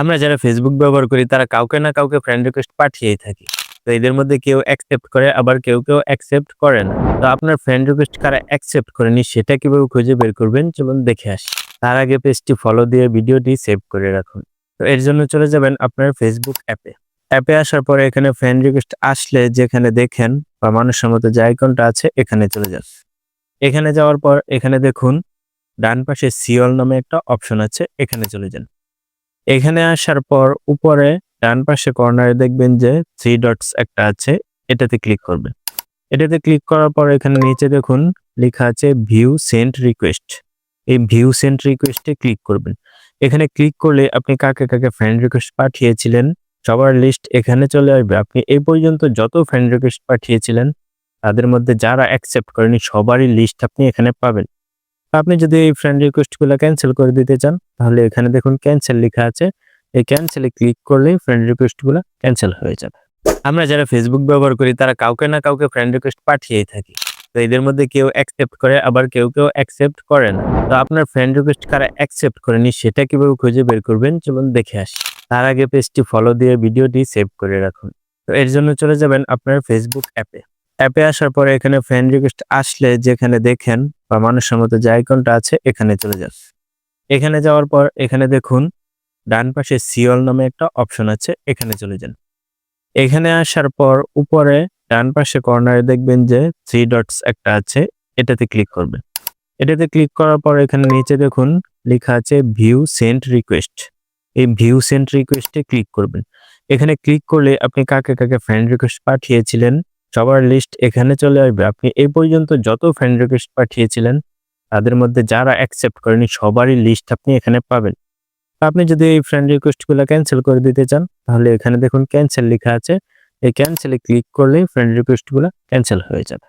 আমরা যারা ফেসবুক ব্যবহার করি, তারা কাউকে না কাউকে ফ্রেন্ড রিকোয়েস্ট পাঠিয়েই থাকি। তো এদের মধ্যে কেউ অ্যাকসেপ্ট করে, আবার কেউ কেউ অ্যাকসেপ্ট করে না। তো আপনার ফ্রেন্ড রিকোয়েস্ট কারা অ্যাকসেপ্ট করেনি, সেটা কীভাবে খুঁজে বের করবেন? চলুন দেখে আসি। তার আগে পেজটি ফলো দিয়ে ভিডিওটি সেভ করে রাখুন। তো এর জন্য চলে যাবেন আপনার ফেসবুক অ্যাপে অ্যাপে আসার পরে এখানে ফ্রেন্ড রিকোয়েস্ট আসলে যেখানে দেখেন বা মানুষের মতো যে আইকনটা আছে, এখানে চলে যান। এখানে যাওয়ার পর এখানে দেখুন, ডান পাশে সিওল নামে একটা অপশন আছে, এখানে চলে যান। এখানে আসার পর উপরে ডান পাশে কর্নারে দেখবেন যে থ্রি ডটস একটা আছে, এটাতে ক্লিক করবেন এটাতে ক্লিক করার পর এখানে নিচে দেখুন লেখা আছে ভিউ সেন্ট রিকোয়েস্ট এই ভিউ সেন্ট রিকোয়েস্টে ক্লিক করবেন। এখানে ক্লিক করলে আপনি কাকে কাকে ফ্রেন্ড রিকোয়েস্ট পাঠিয়েছিলেন, সবার লিস্ট এখানে চলে আসবে। আপনি এই পর্যন্ত যত ফ্রেন্ড রিকোয়েস্ট পাঠিয়েছিলেন, তাদের মধ্যে যারা অ্যাকসেপ্ট করেনি, সবারই লিস্ট আপনি এখানে পাবেন। আপনি যদি এই ফ্রেন্ড রিকোয়েস্টগুলো ক্যান্সেল করে দিতে চান, তাহলে এখানে দেখুন ক্যান্সেল লেখা আছে। এই ক্যান্সেলে ক্লিক করলেই ফ্রেন্ড রিকোয়েস্টগুলো ক্যান্সেল হয়ে যাবে। আমরা যারা ফেসবুক ব্যবহার করি, তারা কাউকে না কাউকে ফ্রেন্ড রিকোয়েস্ট পাঠিয়েই থাকি। তো এদের মধ্যে কেউ অ্যাকসেপ্ট করে, আবার কেউ কেউ অ্যাকসেপ্ট করে না। তো আপনার ফ্রেন্ড রিকোয়েস্ট কারা অ্যাকসেপ্ট করেনি, সেটা কীভাবে খুঁজে বের করবেন? চলুন দেখে আসি। তার আগে পেজটি ফলো দিয়ে ভিডিওটি সেভ করে রাখুন। তো এর জন্য চলে যাবেন আপনার ফেসবুক অ্যাপে অ্যাপে আসার পরে এখানে ফ্রেন্ড রিকোয়েস্ট আসলে যেখানে দেখেন বা মানুষের মতো যে আইকনটা আছে, এখানে চলে যান। এখানে যাওয়ার পর এখানে দেখুন, ডান পাশে সিওল নামে একটা অপশন আছে, এখানে চলে যান। এখানে আসার পর উপরে ডান পাশে কর্নারে দেখবেন যে থ্রি ডটস একটা আছে, এটাতে ক্লিক করবেন। এটাতে ক্লিক করার পর এখানে নিচে দেখুন, লেখা আছে ভিউ সেন্ট রিকোয়েস্ট। এই ভিউ সেন্ট রিকোয়েস্টে ক্লিক করবেন। এখানে ক্লিক করলে আপনি কাকে কাকে ফ্রেন্ড রিকোয়েস্ট পাঠিয়েছিলেন সবার লিস্ট এখানে চলে আসবে। আপনি এই পর্যন্ত যত ফ্রেন্ড রিকোয়েস্ট পাঠিয়েছিলেন, তাদের মধ্যে যারা অ্যাকসেপ্ট করেনি, সবারই লিস্ট আপনি এখানে পাবেন। আপনি যদি এই ফ্রেন্ড রিকোয়েস্টগুলো ক্যান্সেল করে দিতে চান, তাহলে এখানে দেখুন ক্যান্সেল লেখা আছে। এই ক্যান্সেলে ক্লিক করলেই ফ্রেন্ড রিকোয়েস্টগুলো ক্যান্সেল হয়ে যাবে।